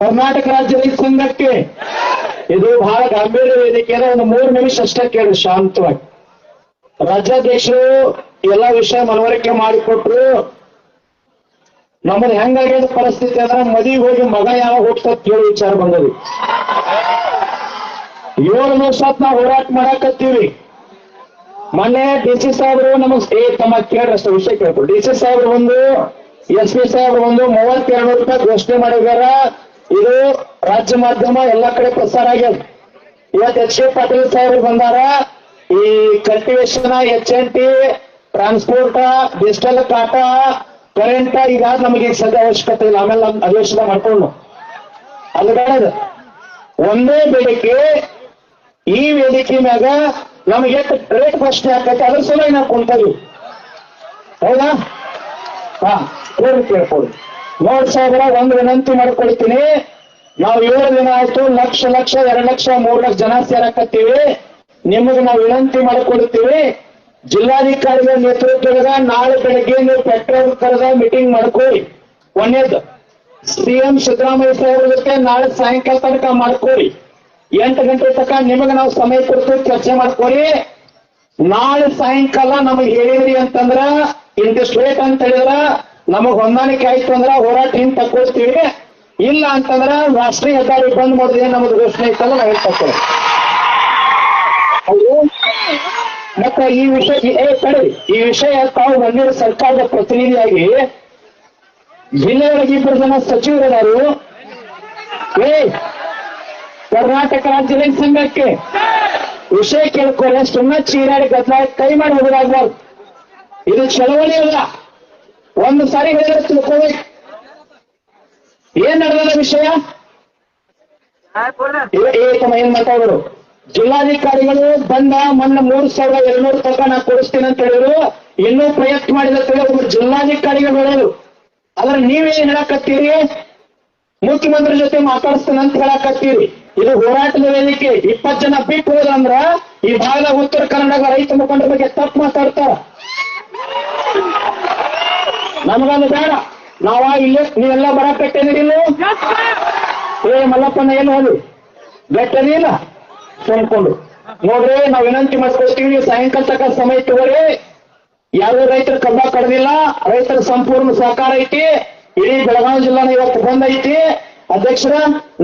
ಕರ್ನಾಟಕ ರಾಜ್ಯ ರೈತ ಸಂಘಕ್ಕೆ. ಇದು ಬಹಳ ಗಂಭೀರ ವೇದಿಕೆ ಅಂದ್ರೆ ಒಂದು ಮೂರು ನಿಮಿಷ ಅಷ್ಟೇ ಕೇಳಿ ಶಾಂತವಾಗಿ. ರಾಜ್ಯಾಧ್ಯಕ್ಷರು ಎಲ್ಲಾ ವಿಷಯ ಮನವರಿಕೆ ಮಾಡಿಕೊಟ್ರು. ನಮ್ಮದು ಹೆಂಗಾಗ್ಯದ ಪರಿಸ್ಥಿತಿ ಅಂದ್ರೆ ಮದುವೆ ಹೋಗಿ ಮಗ ಯಾವ ಹೋಗ್ತದ ಕೇಳಿ ವಿಚಾರ ಬಂದದು. ಏಳು ವರ್ಷ ನಾವು ಹೋರಾಟ ಮಾಡಾಕತ್ತೀವಿ. ಮೊನ್ನೆ ಡಿ ಸಿ ಸಾಹೇಬರು ನಮಗ್ ಏ, ತಮ್ಮ ಕೇಳ್ರಿ ಅಷ್ಟು ವಿಷಯ ಕೇಳ್ಕೊಡು. ಡಿ ಸಿ ಸಾಹೇಬರು ಒಂದು, ಎಸ್ ಪಿ ಸಾಹೇಬ್ರು ಒಂದು, ಮೂವತ್ತೆರಡು ರೂಪಾಯಿ ಘೋಷಣೆ ಮಾಡಿದಾರ. ಇದು ರಾಜ್ಯ ಮಾಧ್ಯಮ ಎಲ್ಲಾ ಕಡೆ ಪ್ರಸಾರ ಆಗ್ಯದ. ಇವತ್ತು ಎಚ್ ಎ ಪಾಟೀಲ್ ಸಾಹೇಬ್ ಬಂದಾರ. ಈ cultivation H N T transport digital ಕಾಟ ಕರೆಂಟ್ ಈಗ ನಮಗೆ ಸದ್ಯ ಅವಶ್ಯಕತೆ ಇಲ್ಲ. ಆಮೇಲೆ ನಮ್ ಅಧಿವೇಶನ ಮಾಡ್ಕೊಂಡು. ಅದು ಒಂದೇ ಬೇಡಿಕೆ, ಈ ವೇದಿಕೆ ಮ್ಯಾಗ ನಮಗೆ ರೇಟ್ ಪ್ರಶ್ನೆ ಆಗ್ತೈತೆ ಅದ್ರ ಸಲುವಾಗಿ ನಾವು ಹೌದಾ? ಹಾ ಕೇಳಿ ಕೇಳ್ಕೊಡಿ ನೋಡ್ ಸಾಹೇಬ್ರ ಒಂದು ವಿನಂತಿ ಮಾಡ್ಕೊಳ್ತೀನಿ ನಾವು ಏಳು ದಿನ ಆಯ್ತು, ಲಕ್ಷ ಲಕ್ಷ, ಎರಡು ಲಕ್ಷ, ಮೂರ್ ಲಕ್ಷ ಜನ ಸೇರಕತ್ತೀವಿ. ನಿಮಗೆ ನಾವು ವಿನಂತಿ ಮಾಡಿಕೊಡ್ತೀವಿ. ಜಿಲ್ಲಾಧಿಕಾರಿಗಳ ನೇತೃತ್ವದಾಗ ನಾಳೆ ಬೆಳಗ್ಗೆ ನೀವು ಪೆಟ್ರೋಲ್ ಕರೆದ ಮೀಟಿಂಗ್ ಮಾಡ್ಕೊಳ್ಳಿ ಒಂದೇದು ಸಿಎಂ ಸಿದ್ದರಾಮಯ್ಯ ಸಾಹೇಬ್ರ ಜೊತೆ ನಾಳೆ ಸಾಯಂಕಾಲ ತನಕ ಮಾಡ್ಕೊಳ್ಳಿ ಎಂಟು ಗಂಟೆ ತನಕ ನಿಮಗೆ ನಾವು ಸಮಯ ಕೊಟ್ಟು ಚರ್ಚೆ ಮಾಡ್ಕೊಳ್ಳಿ ನಾಳೆ ಸಾಯಂಕಾಲ ನಮಗೆ ಹೇಳಿದ್ರಿ ಅಂತಂದ್ರ ಇಂತಿಷ್ಟು ರೇಟ್ ಅಂತ ಹೇಳಿದ್ರ ನಮಗ್ ಹೊಂದಾಣಿಕೆ ಆಯ್ತು ಅಂದ್ರ ಹೋರಾಟ ಹಿಂದ್ ತಕ್ಕೋಸ್ತೀವಿ ಇಲ್ಲ ಅಂತಂದ್ರ ರಾಷ್ಟ್ರೀಯ ಹೆದ್ದಾರಿ ಬಂದ್ ಮಾಡಿದ್ರೆ ನಮ್ದು ಘೋಷಣೆ ಐತಲ್ಲ ನಾವ್ ಹೇಳ್ತೇವೆ ಮತ್ತೆ ಮತ್ತ ಈ ವಿಷಯ ತಡಿ, ಈ ವಿಷಯ ತಾವು ಬಂದಿರೋ ಸರ್ಕಾರದ ಪ್ರತಿನಿಧಿಯಾಗಿ ಜಿಲ್ಲೆಯೊಳಗೆ ಇಬ್ಬರು ಜನ ಸಚಿವರಿದಾರು. ಏ, ಕರ್ನಾಟಕ ರಾಜ್ಯ ರೈತ ಸಂಘಕ್ಕೆ ವಿಷಯ ಕೇಳ್ಕೊಳ್ಳಿ ಸುಮ್ಮನೆ ಚೀರಾಡಿ ಗದ್ದಲ ಕೈ ಮಾಡಿ ಹೋಗೋದಾಗ್ಬಾರ್ದು ಇದು ಚಳವಳಿ ಅಲ್ಲ. ಒಂದು ಸಾರಿ ಹೇಳಿದ್ರೆ ತಿಳ್ಕೋಬೇಕು ಏನ್ ನಡೆದ ವಿಷಯ? ಏನ್ ಮಾತಾಡೋರು ಜಿಲ್ಲಾಧಿಕಾರಿಗಳು ಬಂದ ಮೊನ್ನೆ ಮೂರು ಸಾವಿರದ ಎರಡ್ನೂರು ತನಕ ನಾ ಕೊಡಿಸ್ತೀನಿ ಅಂತ ಹೇಳಿದ್ರು. ಇನ್ನೂ ಪ್ರಯತ್ನ ಮಾಡಿದ ಒಬ್ಬ ಜಿಲ್ಲಾಧಿಕಾರಿಗಳು ಹೇಳೋದು ಆದ್ರೆ ನೀವೇನ್ ಹೇಳಕತ್ತೀರಿ? ಮುಖ್ಯಮಂತ್ರಿ ಜೊತೆ ಮಾತಾಡಿಸ್ತೀನಿ ಅಂತ ಹೇಳಕತ್ತೀರಿ. ಇದು ಹೋರಾಟದ ವೇದಿಕೆ. ಇಪ್ಪತ್ತು ಜನ ಬಿಟ್ಟು ಹೋದ್ರ ಈ ಭಾಗದ ಉತ್ತರ ಕನ್ನಡ ರೈತ ಮುಖಂಡರ ಬಗ್ಗೆ ತಪ್ಪು ಮಾತಾಡ್ತಾರ. ನಮಗದು ಬೇಡ. ನಾವ ಇಲ್ಲಿ, ನೀವೆಲ್ಲ ಬರಕ್ ಇಲ್ಲಿ ಏ, ಮಲ್ಲಪ್ಪನ ಏನು ಅದು ಬೆಟ್ಟದಿಲ್ಲ ಸುಮ್ಕೊಂಡು ನೋಡ್ರಿ, ನಾವ್ ವಿನಂತಿ ಮಾಡ್ಕೊಳ್ತೀವಿ, ಸಾಯಂಕಾಲ ತನಕ ಸಮಯ ತಗೋರಿ ಯಾರು ರೈತರ ಕಬ್ಬ ಕಡ್ದಿಲ್ಲ, ರೈತರ ಸಂಪೂರ್ಣ ಸಹಕಾರ ಐತಿ. ಇಡೀ ಬೆಳಗಾವಿ ಜಿಲ್ಲಾನ ಇವತ್ತು ಬಂದ್ ಐತಿ. ಅಧ್ಯಕ್ಷರ,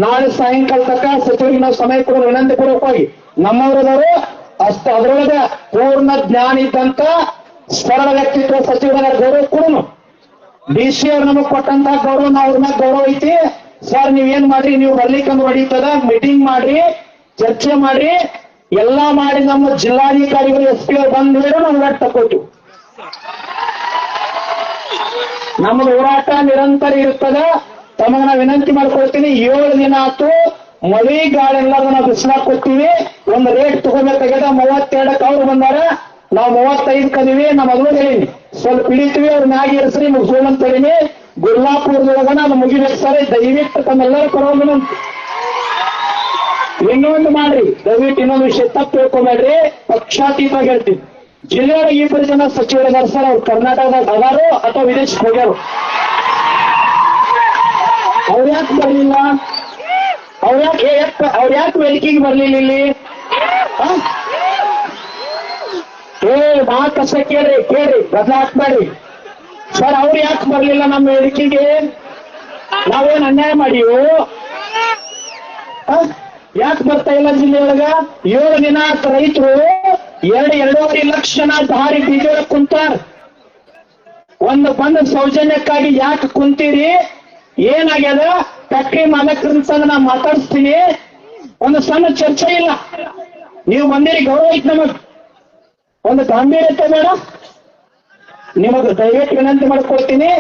ನಾಳೆ ಸಾಯಂಕಾಲ ತಕ್ಕ ಸಚಿವರಿಗೆ ನಾವು ಸಮಯ ಕೊಡೋ ವಿನಂತಿ ಹೋಗಿ. ನಮ್ಮವರದವರು ಅಷ್ಟ ಅದರೊಳಗೆ ಪೂರ್ಣ ಜ್ಞಾನ ಇದ್ದಂತ ಸರಳ ವ್ಯಕ್ತಿತ್ವ ಸಚಿವರ ಗೌರವ ಕೊಡೋನು ಡಿ ಸಿ ಅವ್ರು ನಮಗ್ ಕೊಟ್ಟಂತ ಗೌರವ ನಾವ್ ಅವ್ರ ಮ್ಯಾಗ ಗೌರವ ಐತಿ. ಸರ್ ನೀವ್ ಏನ್ ಮಾಡ್ರಿ? ನೀವು ಬರ್ಲಿಕ್ಕಂದು ಹೊಡಿತದ ಮೀಟಿಂಗ್ ಮಾಡ್ರಿ, ಚರ್ಚೆ ಮಾಡ್ರಿ. ಎಲ್ಲಾ ಮಾಡಿ ನಮ್ಮ ಜಿಲ್ಲಾಧಿಕಾರಿಗಳು, ಎಸ್ ಪಿ ಅವ್ರು ಬಂದ್ ಹೇಳಿ ನಾವು ಹೋರಾಟ ನಮ್ಮ ಹೋರಾಟ ನಿರಂತರ ಇರ್ತದ. ತಮಗ ನಾ ವಿನಂತಿ ಮಾಡ್ಕೊಳ್ತೀನಿ, ಏಳು ದಿನ ಆತು, ಮಳಿ, ಗಾಳಿ ಎಲ್ಲಾರು ನಾವು ಬಿಸಿಲಾಕ್ ಕೊಡ್ತೀವಿ. ಒಂದು ರೇಟ್ ತಗೋಬೇಕಾಗ್ಯದ ಮೂವತ್ತೆರಡಕ್ಕೆ ಅವ್ರು ಬಂದಾರ. ನಾವು ಮೂವತ್ತೈದು ಕದೀವಿ ನಮ್ಮ ಮದುವೆ ಹೇಳೀನಿ. ಸ್ವಲ್ಪ ಹಿಡಿತೀವಿ, ಅವ್ರ ಆಗಿ ಇರಿಸ್ರಿ ಮುಗಿಸೋಣ ಹೇಳೀನಿ ಗುರ್ಲಾಪುರದೊಳಗ ಅದು ಮುಗಿಬೇಕು ಸರ್, ದಯವಿಟ್ಟು ತಮ್ಮೆಲ್ಲರೂ ಕೊರೋನ ಇನ್ನೊಂದು ಮಾಡ್ರಿ, ದಯವಿಟ್ಟು ಇನ್ನೊಂದು ವಿಷಯ ತಪ್ಪು ತಿಳ್ಕೊಬೇಡ್ರಿ. ಪಕ್ಷಾತೀತ ಹೇಳ್ತೀನಿ. ಜಿಲ್ಲೆಯೊಳಗೆ ಇಬ್ಬರು ಜನ ಸಚಿವರಿದ್ದಾರೆ ಸರ್, ಅವ್ರು ಕರ್ನಾಟಕದಾಗ ಅದಾರು ಅಥವಾ ವಿದೇಶ ಹೋಗ್ಯಾರು? ಅವ್ರು ಯಾಕೆ ಬರ್ಲಿಲ್ಲ? ಅವ್ರ ಯಾಕೆ ಅವ್ರ ಯಾಕೆ ವೇದಿಕೆಗೆ ಬರ್ಲಿಲ್ಲ ಇಲ್ಲಿ? ಏ ಬಾ ಕಷ್ಟ ಕೇಳ್ರಿ ಕೇಳ್ರಿ ಬದಲ ಹಾಕ್ಬೇಡ್ರಿ ಸರ್, ಅವ್ರು ಯಾಕೆ ಬರ್ಲಿಲ್ಲ ನಮ್ಮ ಹೇಳಿಕೆಗೆ? ನಾವೇನ್ ಅನ್ಯಾಯ ಮಾಡಿವು ಯಾಕೆ ಬರ್ತಾ ಇಲ್ಲ ಜಿಲ್ಲೆಯೊಳಗ ಏಳು ದಿನ ರೈತರು ಎರಡು, ಎರಡೂವರೆ ಲಕ್ಷ ದಾರಿ ಬೀಜ ಕುಂತಾರ. ಒಂದು ಬಂದ ಸೌಜನ್ಯಕ್ಕಾಗಿ ಯಾಕೆ ಕುಂತೀರಿ? ಏನಾಗ್ಯದ? ಫ್ಯಾಕ್ಟ್ರಿ ಮಾಲಕರ ಸಂಗ ನಾ ಮಾತಾಡಿಸ್ತೀನಿ. ಒಂದು ಸಣ್ಣ ಚರ್ಚೆ ಇಲ್ಲ. ನೀವು ಬಂದಿರಿ ಗೌರವ ಐತಿ ನಮಗ್. ಒಂದು ಗಾಂಭೀರ್ಯತೆ ಬೇಡ. ನಿಮಗೆ ದಯವಿಟ್ಟು ವಿನಂತಿ ಮಾಡ್ಕೊಳ್ತೀನಿ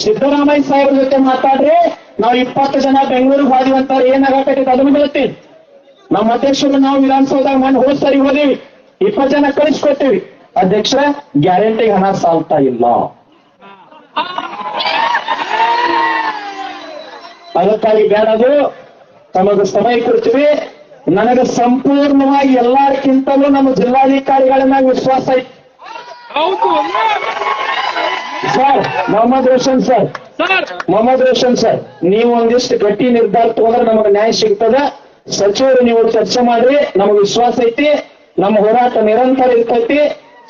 ಸಿದ್ದರಾಮಯ್ಯ ಸಾಹೇಬ್ರ ಜೊತೆ ಮಾತಾಡ್ರಿ. ನಾವು ಇಪ್ಪತ್ತು ಜನ ಬೆಂಗಳೂರಿಗೆ ಹೋದಿವಿ ಅಂತಾರೆ ಏನಾಗತ್ತೈತೆ ಅದನ್ನು ಹೇಳ್ತೀನಿ ನಮ್ಮ ಅಧ್ಯಕ್ಷರು ನಾವು ವಿಧಾನಸೌಧದಾಗ ಮಣ್ಣು ಹೋದ್ ಸರಿ ಹೋದಿವಿ. ಇಪ್ಪತ್ತು ಜನ ಕಳಿಸ್ಕೊಡ್ತೀವಿ. ಅಧ್ಯಕ್ಷರ, ಗ್ಯಾರಂಟಿ ಹಣ ಸಾಲ್ತಾ ಇಲ್ಲ. ಅದಕ್ಕಾಗಿ ಬೇಡದು ತಮಗೆ ಸಮಯ ಕೊಡ್ತೀವಿ. ನನಗೆ ಸಂಪೂರ್ಣವಾಗಿ ಎಲ್ಲಾರ್ಕಿಂತಲೂ ನಮ್ಮ ಜಿಲ್ಲಾಧಿಕಾರಿಗಳ ಮ್ಯಾಗ ವಿಶ್ವಾಸ ಐತಿ sir Mohammed Roshan sir. Mohammed Roshan sir ನೀವು ಒಂದಿಷ್ಟು ಗಟ್ಟಿ ನಿರ್ಧಾರ ತಗೊಂಡ್ರೆ ನಮಗೆ ನ್ಯಾಯ ಸಿಗ್ತದ. ಸಚಿವರು ನೀವು ಚರ್ಚೆ ಮಾಡ್ರಿ ನಮಗೆ ವಿಶ್ವಾಸ ಐತಿ. ನಮ್ಮ ಹೋರಾಟ ನಿರಂತರ ಇರ್ತೈತಿ.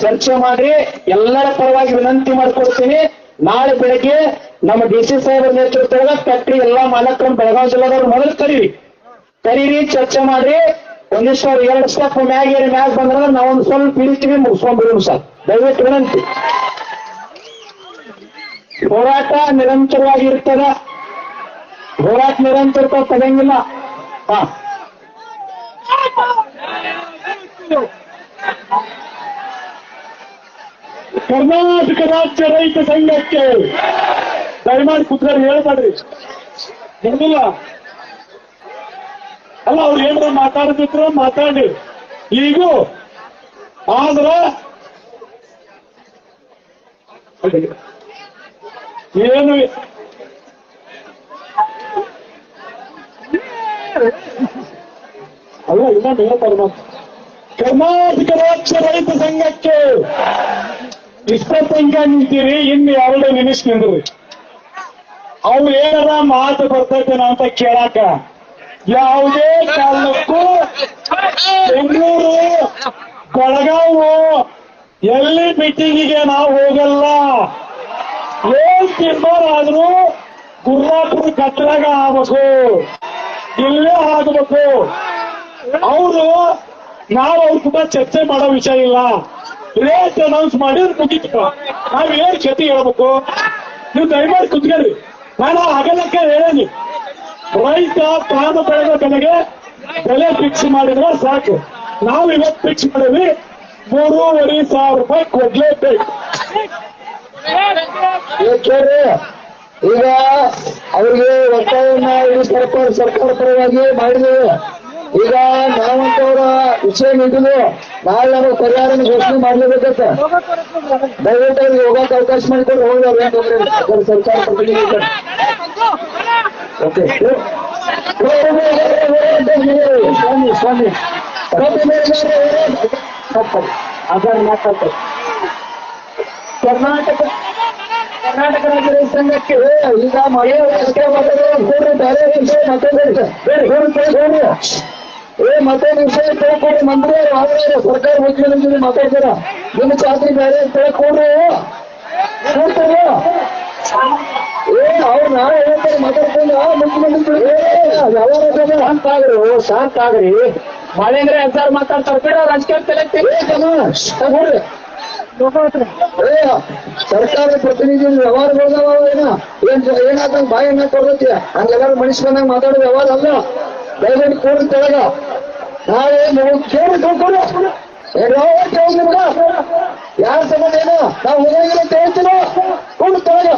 ಚರ್ಚೆ ಮಾಡ್ರಿ ಎಲ್ಲರ ಪರವಾಗಿ ವಿನಂತಿ ಮಾಡ್ಕೊಡ್ತೀನಿ. ನಾಳೆ ಬೆಳಗ್ಗೆ ನಮ್ಮ ಡಿ ಸಿ ಸಾಹೇಬರ ನೇತೃತ್ವದಾಗ ಫ್ಯಾಕ್ಟ್ರಿ ಎಲ್ಲಾ ಮಾಲಕರನ್ನು ಬೆಳಗಾವಿ ಜಿಲ್ಲಾದವ್ರು ಮೊದಲು ಕರೀರಿ. ಕರೀರಿ ಚರ್ಚೆ ಮಾಡ್ರಿ. ಒಂದಿಷ್ಟು ಅವ್ರು ಎರಡು ಸ್ಟೆಪ್ ಮ್ಯಾಗ ಏರಿ ಮ್ಯಾಗ ಬಂದ್ರ ನಾವೊಂದು ಸ್ವಲ್ಪ ಇಳಿತೀವಿ ಮುಗಿಸ್ಕೊಂಡ್ಬಿಡೋಣ ಸರ್. ದಯವಿಟ್ಟು ವಿನಂತಿ. ಹೋರಾಟ ನಿರಂತರವಾಗಿ ಇರ್ತದ ಹೋರಾಟ ನಿರಂತರ ತಗಂಗಿಲ್ಲ ಹಾ. ಕರ್ನಾಟಕ ರಾಜ್ಯ ರೈತ ಸಂಘಕ್ಕೆ ದಯಮಾಡಿ ಕುತ್ಕೊಂಡು ಹೇಳ್ಬೇಡ್ರಿ. ಬಂದಿಲ್ಲ ಅಲ್ಲ, ಅವ್ರು ಏನಾರ ಮಾತಾಡ್ತಿದ್ರು, ಮಾತಾಡಿ. ಈಗ, ಆದ್ರ, ಏನು, ಅಲ್ಲ, ಇನ್ನೊಂದು ಹೇಳ್ತಾರೆ ನಾವು ಕರ್ನಾಟಕ ರಾಜ್ಯ ರೈತ ಸಂಘಕ್ಕೆ ಇಷ್ಟ ತನಕ ನಿಂತೀರಿ, ಇನ್ನು ಎರಡು ನಿಮಿಷ ನಿಂದ್ರಿ. ಅವ್ರು ಏನಾರ ಮಾತು ಬರ್ತೈತೇನ ಅಂತ ಕೇಳಾಕ ಯಾವುದೇ ಕಾರಣಕ್ಕೂ ಬೆಂಗಳೂರು, ಬೆಳಗಾವು ಎಲ್ಲಿ ಮೀಟಿಂಗಿಗೆ ನಾವು ಹೋಗಲ್ಲ. ಏನ್ ಆದ್ರೂ ಗುರ್ರಾಪುರ ಕತ್ತಲಾಗ ಆಗ್ಬೇಕು. ಇಲ್ಲೇ ಆಗ್ಬೇಕು. ಅವರು, ನಾವು ಅವ್ರ ಕೂಡ ಚರ್ಚೆ ಮಾಡೋ ವಿಷಯ ಇಲ್ಲ. ರೇಟ್ ಅನೌನ್ಸ್ ಮಾಡಿ ಮುಗಿತು. ನಾವ್ ಏನ್ ಕ್ಷತಿ ಹೇಳ್ಬೇಕು? ನೀವು ದಯಮಾಡಿ ಕುತ್ಕೊಳ್ಳಿ. ನಾನು ಹಗಲಕ್ಕೆ ಹೇಳೇನಿ. ರೈತ ತಾನು ಬೆಳೆದ ಬೆಲೆಗೆ ಬೆಲೆ ಫಿಕ್ಸ್ ಮಾಡಿದ್ರೆ ಸಾಕು. ನಾವು ಇವತ್ತು ಫಿಕ್ಸ್ ಮಾಡಿದ್ವಿ. ಮೂರುವರೆ ಸಾವಿರ ರೂಪಾಯಿ ಕೊಡ್ಲೇಬೇಕು. ಈಗ ಅವ್ರಿಗೆ ಒತ್ತಾಯವನ್ನ ಇಡೀ ಸರ್ಕಾರ ಸರ್ಕಾರ ಪರವಾಗಿ ಮಾಡಿದ್ದೇವೆ. ಈಗ ನಾವಂತವರ ವಿಷಯ ನೀಡಿದ್ರು ನಾಳೆ ನಮಗೆ ಪರಿಹಾರ ಘೋಷಣೆ ಮಾಡ್ಲೇಬೇಕಂತ. ದಯವಿಟ್ಟು ಅವ್ರಿಗೆ ಹೋಗಕ್ಕೆ ಅವಕಾಶ ಮಾಡಿಕೊಂಡು ಹೋಗ್ಯಾರ ಸರ್ಕಾರ ಪ್ರತಿನಿಧಿ. ಓಕೆ ಸ್ವಾಮಿ ಸ್ವಾಮಿ ಅದನ್ನ ಮಾತಾಡ್ತಾರೆ ಕರ್ನಾಟಕ ಕರ್ನಾಟಕ ರಾಜ್ಯ ಸಂಘಕ್ಕೆ ಈಗ ಮಳೆ ಬೇರೆ ಬೇರೆ ವಿಷಯ. ಏ ಮತ್ತೆ ವಿಷಯ ತಿಳ್ಕೊಡಿ ಮಂತ್ರಿ ಆದ್ರೆ ಸರ್ಕಾರ ಮುಖ್ಯಮಂತ್ರಿ ಮಾತಾಡ್ತೀರ ನಿಮ್ಮ ಚಾತ್ರಿ ಬೇರೆ ತಿಳ್ಕೊಡ್ರಿ ಕೂಡ್ತಾರ ಏ ಅವ್ರು ನಾಳೆ ಹೇಳ್ತಾರೆ ಮಾತಾಡ್ಕೊಂಡು ಮುಖ್ಯಮಂತ್ರಿ ಯಾವ ಶಾಂತ ಆಗ್ರಿ ಓ ಶಾಂತ ಆಗ್ರಿ ಮಳೆ ಅಂದ್ರೆ ಅಂತಾರ ಮಾತಾಡ್ತಾರೆ. ಬೇಡ ರಾಜಕೀಯ ಏ, ಸರ್ಕಾರದ ಪ್ರತಿನಿಧಿ ವ್ಯವಹಾರಗಳ ಏನ ಏನ್ ಏನಾದ ಬಾಯಿ ಏನ ಕೊಡ್ತೈತಿ. ಹಂಗೆಲ್ಲಾರು ಮನುಷ್ಯ ಬಂದಾಗ ಮಾತಾಡೋ ವ್ಯವಹಾರ ಅಲ್ಲ. ದಯವಿಟ್ಟು ಕೂಡ ತೆಳಗ. ನಾಳೆ ನೀವು ಕೇಳಿ ತಿಳ್ಕೊಳ್ಳಿ ಯಾರ ಸಂಬಂಧ ಏನು? ನಾವು ಹೋಗಿರೋ ಕೇಳ್ತೀರ ಕೂಡಿ ತಗೊಳ್ಳಿ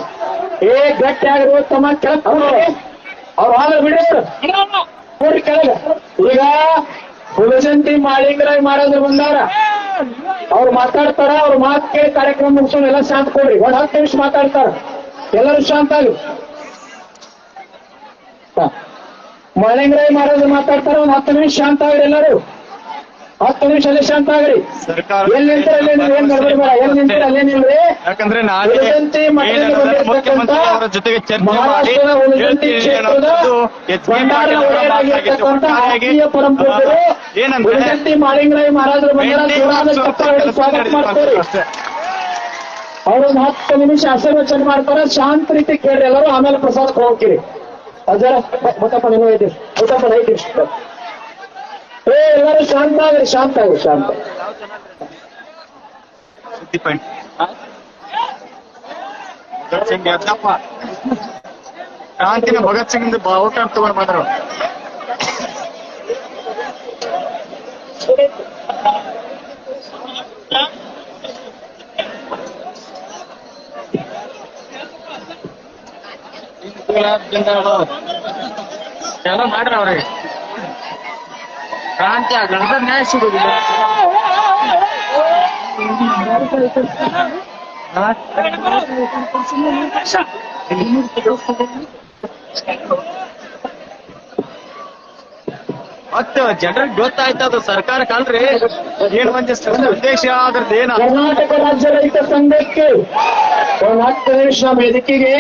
ಏ ಗಟ್ಟಿ ಆಗಿರುವ ತಮ್ಮ ಕೆಳಕ್ ಕೂಡ್ರಿ. ಅವ್ರು ಆದ್ರೆ ಬಿಡಿ. ಕೂಡಿ ಕೆಳಗ. ಈಗ ಹುಲಜಂತಿ ಮಾಳಿಂಗರಾಯ್ ಮಾಡೋದ್ರ ಬಂದಾರ. ಅವ್ರು ಮಾತಾಡ್ತಾರ, ಅವ್ರ ಮಾತು ಕೇಳಿ ಕಾರ್ಯಕ್ರಮ ಮುಗಿಸೋಣ ಎಲ್ಲ ಶಾಂತ ಕೊಡ್ರಿ. ಒಂದ್ ಹತ್ತು ನಿಮಿಷ ಮಾತಾಡ್ತಾರ. ಎಲ್ಲರೂ ಶಾಂತ ಆಗಿ ಮಳೆಂಗ್ರಾಯ್ ಮಾಡೋದ್ರ ಮಾತಾಡ್ತಾರ, ಒಂದ್ ಹತ್ತು ನಿಮಿಷ ಶಾಂತ ಆಗ್ರಿ ಎಲ್ಲರೂ. ಹತ್ತು ನಿಮಿಷ ಅಲ್ಲಿ ಶಾಂತ ಆಗ್ರಿ. ಸರ್ಕಾರ ಎಲ್ಲಿ ನಿಂತರ ಅಲ್ಲೇ ನೀವು ಏನ್ ಗಡ್ಬಡಿ ಎಲ್ಲಿ ನಿಂತರ ಅಲ್ಲೇ ನಿಲ್ರಿ. ಯಾಕಂದ್ರೆ ನಾಳೆ ಹುಲಜಂತಿ ಮಠದಲ್ಲಿ ಏನಾದ್ರೆ ಮುಖ್ಯಮಂತ್ರಿ ಅವರ ಜೊತೆಗೆ ಚರ್ಚೆ ಮಾಡಿ ಮಹಾರಾಷ್ಟ್ರದ ಹುಲಜಂತಿ ಹೇಳ್ತೀನಿ ಕ್ಷೇತ್ರದ ಅನ್ನೋದು ಎಚ್ ಡಿ ಭಂಡಾರ ಪಾಟೀಲ್ ಅವರ ಒಡೆಯರಾಗಿರ್ತಕ್ಕಂಥ ಮಾತಾಗಿತ್ತು. ಆತ್ಮೀಯ ಪರಂಪರೆಗಳು ಏನಂದ್ರೆ ಹುಲಜಂತಿ ಮಾಳಿಂಗರಾಯ್ ಮಹಾರಾಜರು ಬಂದಾರ ಜೋರಾದ ಚಪ್ಪಾಳೆ ಸ್ವಾಗತ ಮಾಡ್ತಾರೆ. ಅಷ್ಟೇ. ಅವ್ರೊಂದು ಹತ್ತು ನಿಮಿಷ ಆಶೀರ್ವಚನ ಮಾಡ್ತಾರೆ. ಶಾಂತ ರೀತಿ ಕೇಳ್ರಿ ಎಲ್ಲರೂ. ಆಮೇಲೆ ಪ್ರಸಾದಕ್ಕೆ ಹೋಗ್ತೀರಿ. ಅಜರ ಮತ್ತಪ್ಪ ನೀವು ಐತಿ. ಮತ್ತಪ್ಪ ಐತಿ. ಏ ಎಲ್ಲರೂ ಶಾಂತ ಆಗ್ರಿ ಶಾಂತ ಆಗ್ರಿ ಶಾಂತ. ಸುದ್ದಿ ಪಾಯಿಂಟ್ ಭಗತ್ ಸಿಂಗ್ ಎದ್ದಪ್ಪ. ಕ್ರಾಂತಿನ ಭಗತ್ ಸಿಂಗ್ ಔಟ್ ಅಂತ ತಗೊಂಡ್ ಎಲ್ಲ ಮಾಡ್ರಿ ಅವ್ರಿಗೆ? ಕ್ರಾಂತಿ ಆಗಲ್ಲ ನ್ಯಾಯ ಸಿಗುದಿಲ್ಲ ಮತ್ತ ಜನರಿಗೆ ಗೊತ್ತಾಯ್ತ ಅದು ಸರ್ಕಾರ ಅಲ್ರಿ. ಏನ್ ಮಂದಿ ಉದ್ದೇಶ ಅದ್ರದ್ದು ಏನ? ಕರ್ನಾಟಕ ರಾಜ್ಯ ರೈತ ಸಂಘಕ್ಕೆ ಕರ್ನಾಟಕ ಹತ್ತು ನಿಮಿಷ ವೇದಿಕೆಗೆ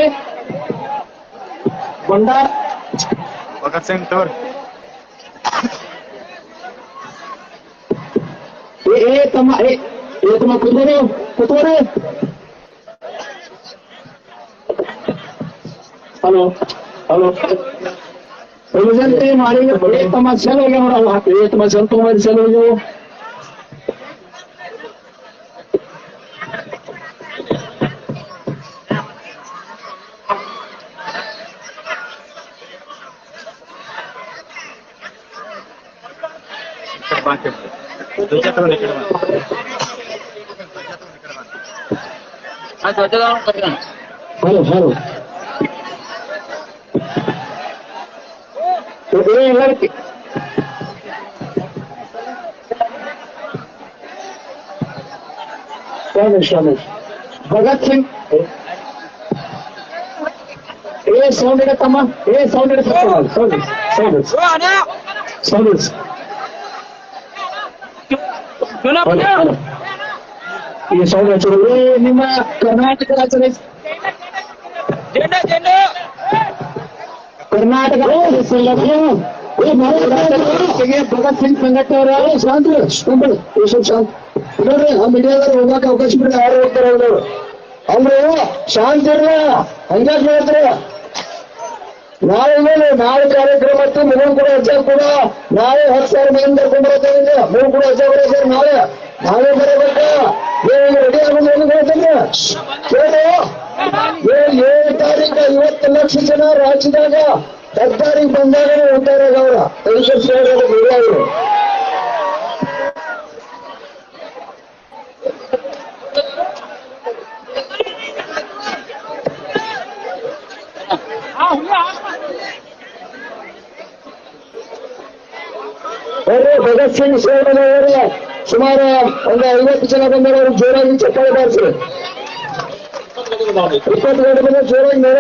ಕೊಂಡ ಭಗತ್ ಸಿಂಗ್ ಟೋರ್ ಏ ಏ ತಮ್ಮ ಏ ಏ ತಮ್ಮ ಕುತ್ಕೋರಿ ಕುತ್ಕೋರಿ ಹಲೋ ಹಲೋ ಪ್ರೆಸಿಡೆಂಟ್ ಮಾಡಿ ಏ ತಮ್ಮ ಸೆಲ್ ಹೋಗಿ ನೋಡಲ್ಲ ಏ ತಮ್ಮ ಸೆಲ್ ತಗೊಂಬರಿ ಸೆಲ್ ಹೋಗಿ ಧ್ವಜ ತಗೊಂಡು ಈ ಕಡೆ ಬಾ. ಆ ಧ್ವಜ ತಗೊಂಡು ಕರ್ಕೊಂಡು. ಹಲೋ ಹಲೋ ಏ ಎಲ್ಲರಿಗೆ ಸ್ವಾಮಿ ಸ್ವಾಮಿ ಭಗತ್ ಸಿಂಗ್ ಏ ಸೌಂಡ್ ಇಡ ತಮ್ಮ ಏ ಸೌಂಡ್ ಇಡ ಸೌಂಡ್ ಸೌಂಡ್ ಸೌಂಡ್ ಈ ಸೌಂಡ್ ಹಚ್ಚಿದ್ರು ನಿಮ್ಮ ಕರ್ನಾಟಕ ರಾಜ್ಯದ ಕರ್ನಾಟಕ ಏ ನಾವು ಕರ್ನಾಟಕಕ್ಕೆ ಭಗತ್ ಸಿಂಗ್ ಸಂಘಟನೆ ಅವರ ಶಾಂತ ಶಾಂತ ನೋಡ್ರಿ ಆ ಮೀಡಿಯಾದವ್ರು ಹೋಗಕ್ ಅವಕಾಶ ಬಿಡ್ರಿ ಯಾರು ಹೋಗ್ತಾರೆ ಅವರು ಅವ್ರು ಶಾಂತ ಇರ್ಲ ಹಂಗ್ಯಾಕ್ ಹೇಳ್ತಾರೆ ನಾಳೆ ನಾಳೆ ಕಾರ್ಯಕ್ರಮ ಇತ್ತು ಮೂರು ಕೂಡ ಅಜ್ಜ ಕೂಡ. ನಾಳೆ ಹತ್ತು ಸಾವಿರ ಮಂದಿ ಕರ್ಕೊಂಡು ಬರ್ತಾರೆ ಮೂರು ಕೂಡ ಅಜ್ಜ ಬರೋದಾರೆ ನಾಳೆ. ನಾಳೆ ಬರಬೇಕ? ಏನು ರೆಡಿ ಆಗೋದು ಏನು ಹೇಳ್ತೀನಿ ಏನು ಏಳು ತಾರೀಕು ಐವತ್ತು ಲಕ್ಷ ಜನ ರಾಜ್ಯದಾಗ ಹೆದ್ದಾರಿಗೆ ಬಂದಾಗ ಹೋಗ್ತಾರೆ ಅವರ. ಮೀಡಿಯಾ ಅವರು ಬರ್ರಿ ಭಗತ್ ಸಿಂಗ್ ಸೇವನೆ ಸುಮಾರು ಒಂದು ಐವತ್ತು ಜನ ಬಂದವರು ಜೋರಾಗಿ ಚಪ್ಪಾಳೆ ಬಾರಿಸಿ ಇಪ್ಪತ್ತು ಗಂಟೆ ಜೋರಾಗಿ